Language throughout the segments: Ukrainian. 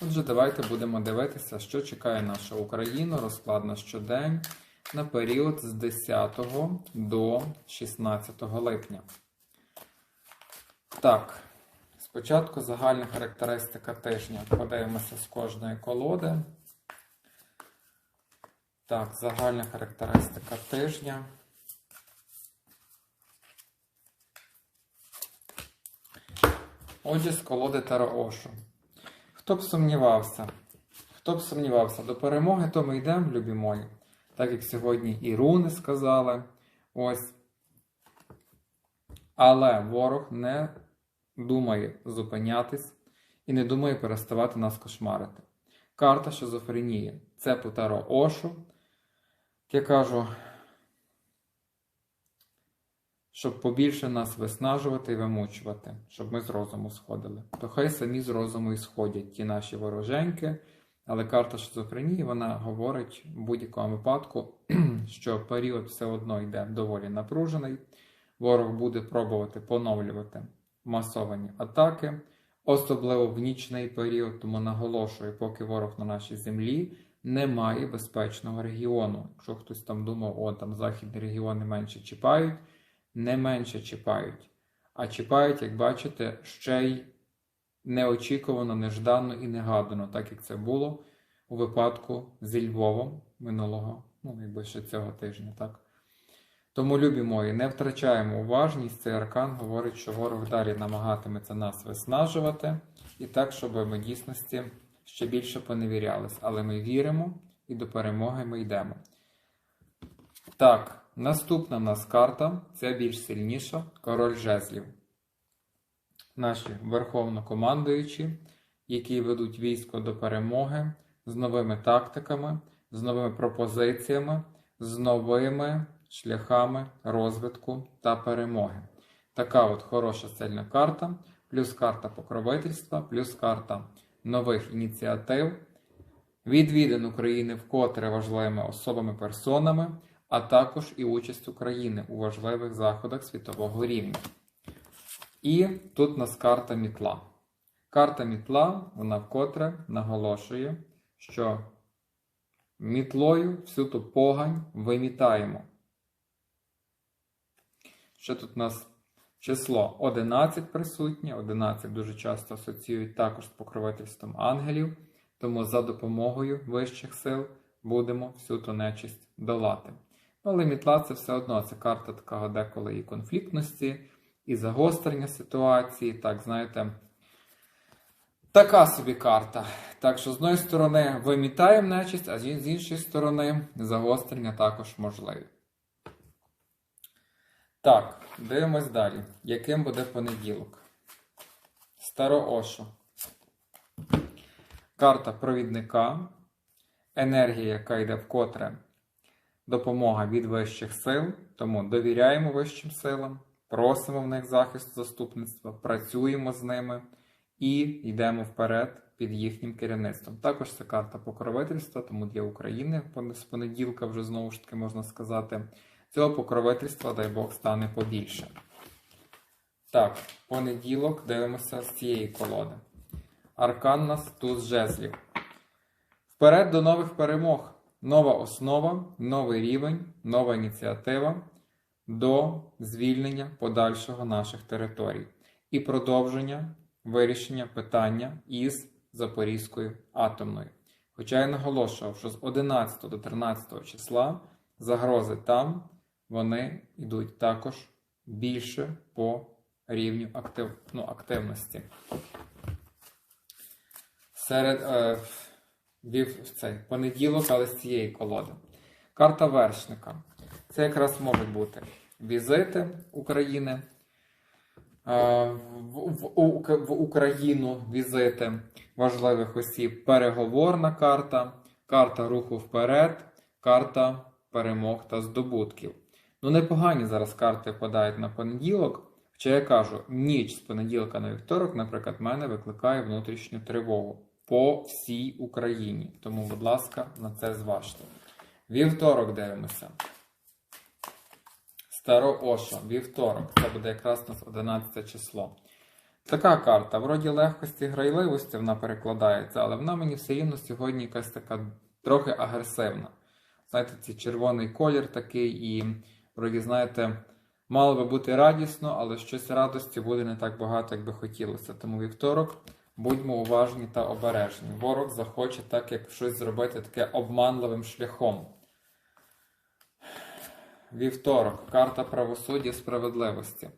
Отже, давайте будемо дивитися, що чекає нашу Україну, розклад на щодень на період з 10 до 16 липня. Так, спочатку загальна характеристика тижня. Подивимося з кожної колоди. Так, загальна характеристика тижня. Отже, з колоди Таро Ошу. Хто б сумнівався? Хто б сумнівався, до перемоги то ми йдемо, любі мої. Так як сьогодні і руни сказали. Ось. Але ворог не думає зупинятись і не думає переставати нас кошмарити. Карта шизофренії. Це по Таро Ошу. Я кажу, щоб побільше нас виснажувати і вимучувати, щоб ми з розуму сходили. То хай самі з розуму і сходять ті наші вороженьки. Але карта шизофренії вона говорить в будь-якому випадку, що період все одно йде доволі напружений. Ворог буде пробувати поновлювати масовані атаки, особливо в нічний період, тому наголошую, поки ворог на нашій землі немає безпечного регіону. Якщо хтось там думав, о, там західні регіони менше чіпають, не менше чіпають, а чіпають, як бачите, ще й неочікувано, неждано і негадано, так як це було у випадку зі Львовом минулого, ну, якби ще цього тижня, так? Тому, любі мої, не втрачаємо уважність. Цей аркан говорить, що ворог далі намагатиметься нас виснажувати, і так, щоб ми дійсності ще більше поневірялись. Але ми віримо і до перемоги ми йдемо. Так, наступна в нас карта. Це більш сильніша. Король жезлів. Наші верховнокомандуючі, які ведуть військо до перемоги з новими тактиками, з новими пропозиціями, з новими шляхами розвитку та перемоги. Така от хороша сильна карта, плюс карта покровительства, плюс карта нових ініціатив, відвідин України вкотре важливими особами персонами, а також і участь України у важливих заходах світового рівня. І тут у нас карта мітла. Карта мітла, вона вкотре наголошує, що мітлою всю ту погань вимітаємо. Що тут у нас число 11 присутнє, 11 дуже часто асоціюють також з покровительством ангелів, тому за допомогою вищих сил будемо всю ту нечисть долати. Але мітла це все одно це карта такого деколи і конфліктності, і загострення ситуації, так, знаєте. Така собі карта. Так що, з однієї сторони, вимітаємо нечисть, а з іншої сторони, загострення також можливі. Так, дивимось далі. Яким буде понеділок? Старо Ошо. Карта провідника. Енергія, яка йде вкотре. Допомога від вищих сил. Тому довіряємо вищим силам, просимо в них захисту заступництва, працюємо з ними і йдемо вперед під їхнім керівництвом. Також це карта покровительства, тому для України з понеділка вже знову ж таки можна сказати. Цього покровительства, дай Бог, стане побільше. Так, понеділок дивимося з цієї колоди. Аркан нас туз жезлів. Вперед до нових перемог. Нова основа, новий рівень, нова ініціатива до звільнення подальшого наших територій і продовження вирішення питання із Запорізькою атомною. Хоча я наголошував, що з 11 до 13 числа загрози там вони йдуть також більше по рівню актив, ну, активності. Серед е, вів цей понеділок, але з цієї колоди. Карта вершника. Це якраз можуть бути візити України. В, в, в Україну візити важливих осіб, переговорна карта, карта руху вперед, карта перемог та здобутків. Ну, непогані зараз карти впадають на понеділок. Хоча я кажу, ніч з понеділка на вівторок, наприклад, мене викликає внутрішню тривогу по всій Україні. Тому, будь ласка, на це зважте. Вівторок дивимося. Старо Ошо, вівторок, це буде якраз у нас 11 число. Така карта, вроді легкості грайливості вона перекладається, але вона мені все рівно сьогодні якась така трохи агресивна. Знаєте, цей червоний колір такий, і вроді, знаєте, мало би бути радісно, але щось радості буде не так багато, як би хотілося. Тому вівторок будьмо уважні та обережні. Ворог захоче так, як щось зробити таке обманливим шляхом. Вівторок, карта правосуддя справедливості.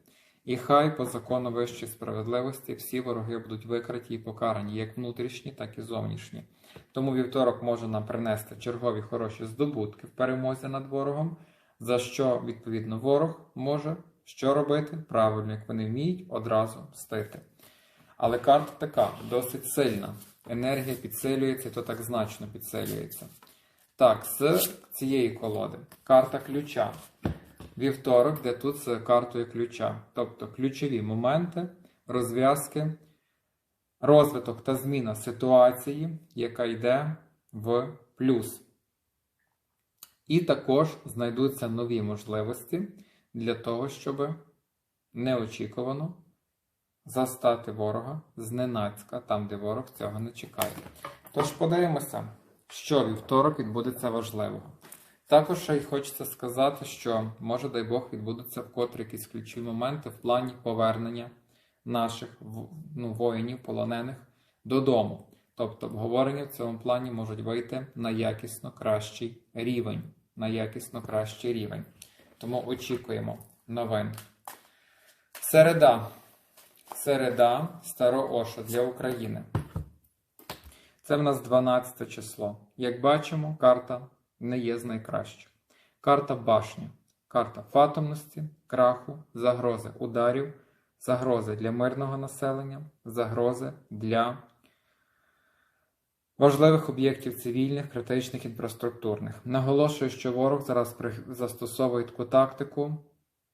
І хай по закону вищої справедливості всі вороги будуть викриті і покарані, як внутрішні, так і зовнішні. Тому вівторок може нам принести чергові хороші здобутки в перемозі над ворогом, за що, відповідно, ворог може що робити? Правильно, як вони вміють, одразу мстити. Але карта така, досить сильна. Енергія підсилюється, то так значно підсилюється. Так, з цієї колоди карта ключа. Вівторок, де тут з картою ключа. Тобто ключові моменти, розв'язки, розвиток та зміна ситуації, яка йде в плюс. І також знайдуться нові можливості для того, щоб неочікувано застати ворога зненацька, там, де ворог цього не чекає. Тож подивимося, що вівторок відбудеться важливого. Також ще й хочеться сказати, що може, дай Бог, відбудуться вкотре якісь ключові моменти в плані повернення наших ну, воїнів, полонених додому. Тобто обговорення в цьому плані можуть вийти на якісно кращий рівень. На якісно кращий рівень. Тому очікуємо новин. Середа. Середа Старооша для України. Це в нас 12 число. Як бачимо, карта не є з найкращих. Карта башні, карта фатомності, краху, загрози ударів, загрози для мирного населення, загрози для важливих об'єктів цивільних, критичних, інфраструктурних. Наголошую, що ворог зараз застосовує таку тактику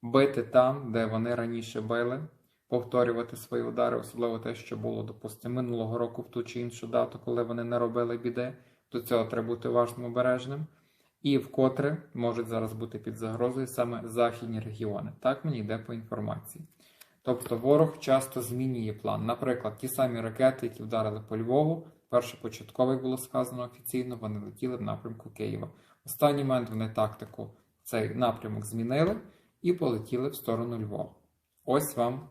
бити там, де вони раніше били, повторювати свої удари, особливо те, що було, допустимо, минулого року в ту чи іншу дату, коли вони не робили біди. До цього треба бути уважним обережним. І вкотре можуть зараз бути під загрозою саме західні регіони. Так мені йде по інформації. Тобто ворог часто змінює план. Наприклад, ті самі ракети, які вдарили по Львову, першопочатково, як було сказано офіційно, вони летіли в напрямку Києва. Останній момент вони тактику цей напрямок змінили і полетіли в сторону Львова. Ось вам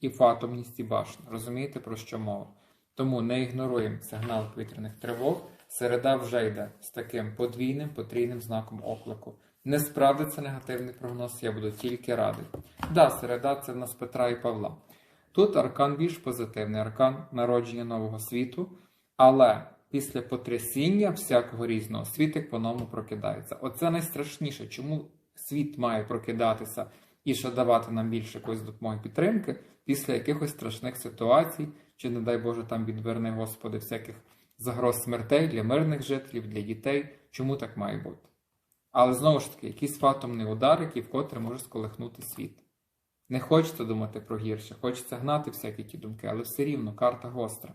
і фатомність, і башня. Розумієте, про що мова? Тому не ігноруємо сигнал повітряних тривог. Середа вже йде з таким подвійним, потрійним знаком оклику. Не справдиться негативний прогноз, я буду тільки радий. Да, середа це в нас Петра і Павла. Тут аркан більш позитивний, аркан народження нового світу, але після потрясіння всякого різного світик по-новому прокидається. Оце найстрашніше, чому світ має прокидатися і ще давати нам більше якоїсь допомоги підтримки після якихось страшних ситуацій, чи, не дай Боже, там відверни, Господи, всяких загроз смертей для мирних жителів, для дітей. Чому так має бути? Але знову ж таки, якийсь фатомний удар, який вкотре може сколихнути світ. Не хочеться думати про гірше, хочеться гнати всякі ті думки, але все рівно карта гостра.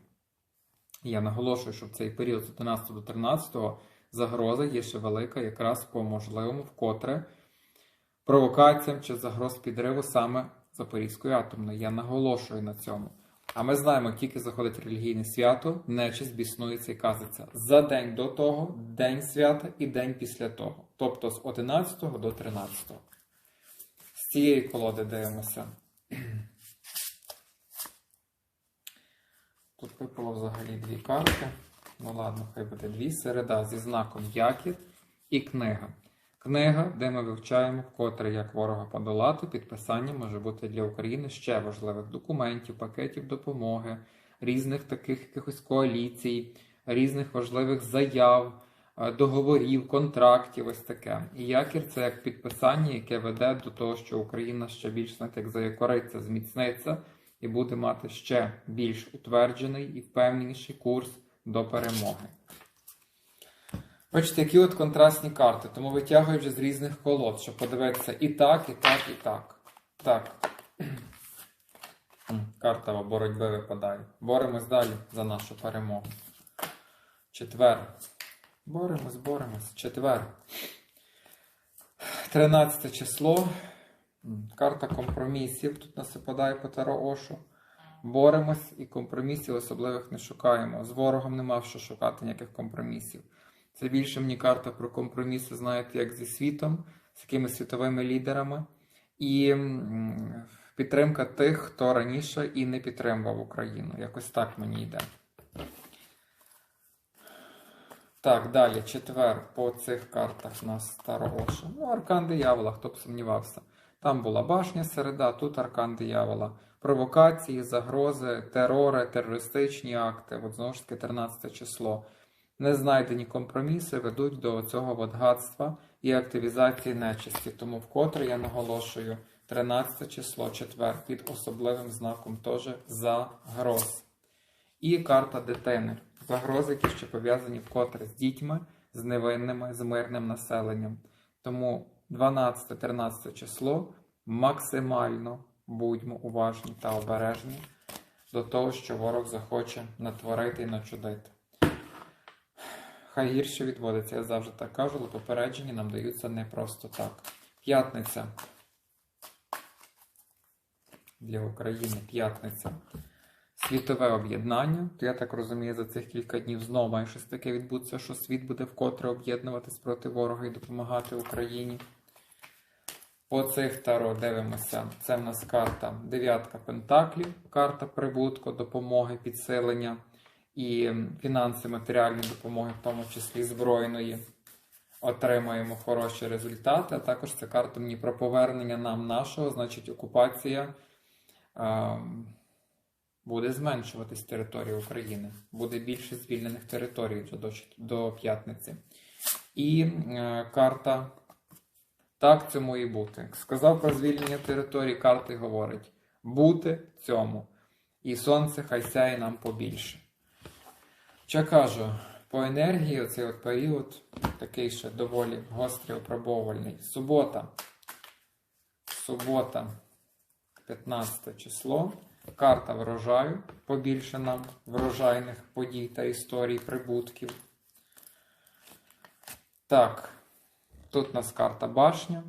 Я наголошую, що в цей період з 11 до 13 загроза є ще велика, якраз по можливому вкотре провокаціям чи загроз підриву саме Запорізької атомної. Я наголошую на цьому. А ми знаємо, тільки заходить релігійне свято, нечисть біснується і казиться за день до того, день свята і день після того. Тобто з 11 до 13. З цієї колоди дивимося. Тут випало взагалі дві карти. Ну ладно, хай буде дві. Середа зі знаком Якір і книга. Книга, де ми вивчаємо вкотре, як ворога подолати, підписання може бути для України ще важливих документів, пакетів допомоги, різних таких якихось коаліцій, різних важливих заяв, е, договорів, контрактів, ось таке. І якір це як підписання, яке веде до того, що Україна ще більш знаєте, як заякориться, зміцниться і буде мати ще більш утверджений і впевненіший курс до перемоги. Бачите, які от контрастні карти, тому витягую вже з різних колод, щоб подивитися і так, і так, і так. Так. Карта боротьби випадає. Боремось далі за нашу перемогу. Четвер. Боремось, боремось. Четвер. 13 число. Карта компромісів. Тут нас випадає по Таро Ошу. Боремось і компромісів особливих не шукаємо. З ворогом нема що шукати ніяких компромісів. Це більше мені карта про компроміси, знаєте, як зі світом, з якимись світовими лідерами. І підтримка тих, хто раніше і не підтримував Україну. Якось так мені йде. Так, далі, четвер по цих картах у нас Старооша. Ну, Аркан диявола, хто б сумнівався. Там була башня середа, тут Аркан диявола. Провокації, загрози, терори, терористичні акти. От знову ж таки 13 число. Незнайдені компроміси ведуть до цього от гадства і активізації нечисті. Тому вкотре я наголошую 13 число, четвер, під особливим знаком теж загроз. І карта дитини. Загрози, які ще пов'язані вкотре з дітьми, з невинними, з мирним населенням. Тому 12-13 число максимально будьмо уважні та обережні до того, що ворог захоче натворити і начудити. Хай гірше відводиться, я завжди так кажу, але попередження нам даються не просто так. П'ятниця. Для України п'ятниця. Світове об'єднання. То я так розумію, за цих кілька днів знову має щось таке відбутися, що світ буде вкотре об'єднуватись проти ворога і допомагати Україні. По цих таро дивимося. Це в нас карта дев'ятка пентаклів, карта прибутку, допомоги, підсилення і фінанси, матеріальної допомоги, в тому числі збройної. Отримаємо хороші результати. А також це карта мені про повернення нам нашого, значить, окупація. е, буде зменшуватись територія України, буде більше звільнених територій до, до п'ятниці. І е, карта так цьому і бути. Сказав про звільнення території, карти говорить бути цьому. І сонце хай сяє нам побільше. Що кажу, по енергії оцей от період такий ще доволі гострий, опробовувальний. Субота. Субота, 15 число. Карта врожаю. Побільше нам врожайних подій та історій, прибутків. Так, тут у нас карта башня.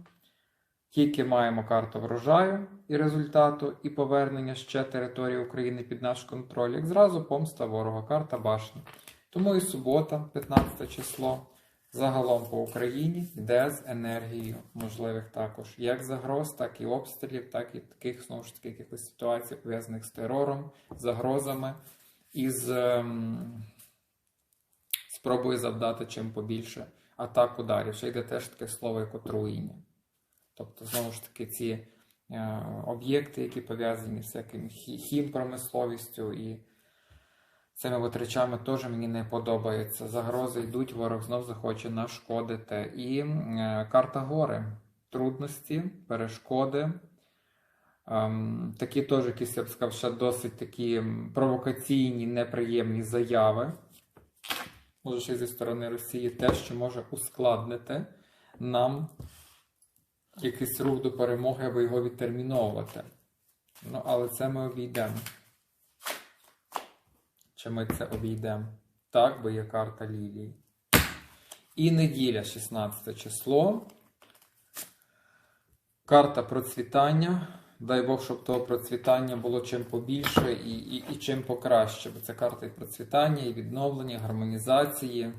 Тільки маємо карту врожаю і результату, і повернення ще території України під наш контроль. Як зразу помста ворога, карта башні. Тому і субота, 15 число, загалом по Україні йде з енергією можливих також як загроз, так і обстрілів, так і таких знову ж таки якихось ситуацій, пов'язаних з терором, загрозами і з ем, спробою завдати чим побільше атак ударів. Ще йде теж таке слово як отруєння. Тобто, знову ж таки, ці е, об'єкти, які пов'язані з всяким хі- хімпромисловістю і цими от теж мені не подобається. Загрози йдуть, ворог знов захоче нашкодити. І е, карта гори. Трудності, перешкоди. Ем, такі теж якісь, я б сказав, ще досить такі провокаційні, неприємні заяви. Може, ще зі сторони Росії, те, що може ускладнити нам якийсь рух до перемоги або його відтерміновувати. Ну, але це ми обійдемо. Чи ми це обійдемо? Так, бо є карта Лілії. І неділя, 16 число. Карта процвітання. Дай Бог, щоб того процвітання було чим побільше і, і, і чим покраще. Бо це карта і процвітання, і відновлення, гармонізації.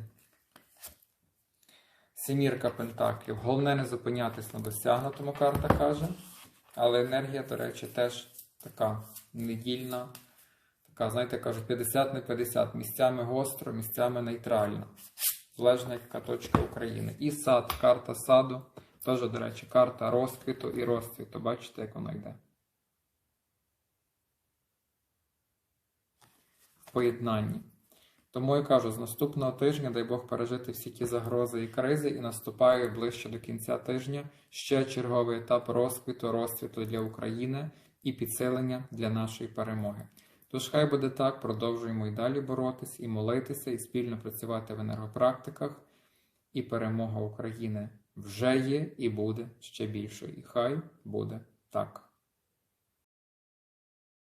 Семірка Пентаклів. Головне не зупинятись на досягнутому, карта каже. Але енергія, до речі, теж така недільна. Така, знаєте, кажуть, 50 на 50. Місцями гостро, місцями нейтрально. Залежно яка точка України. І сад, карта саду. Теж, до речі, карта розквіту і розцвіту. Бачите, як воно йде. В поєднанні. Тому я кажу, з наступного тижня, дай Бог пережити всі ті загрози і кризи, і наступає ближче до кінця тижня ще черговий етап розквіту, розцвіту для України і підсилення для нашої перемоги. Тож хай буде так, продовжуємо і далі боротись, і молитися, і спільно працювати в енергопрактиках, і перемога України вже є і буде ще більшою. І хай буде так.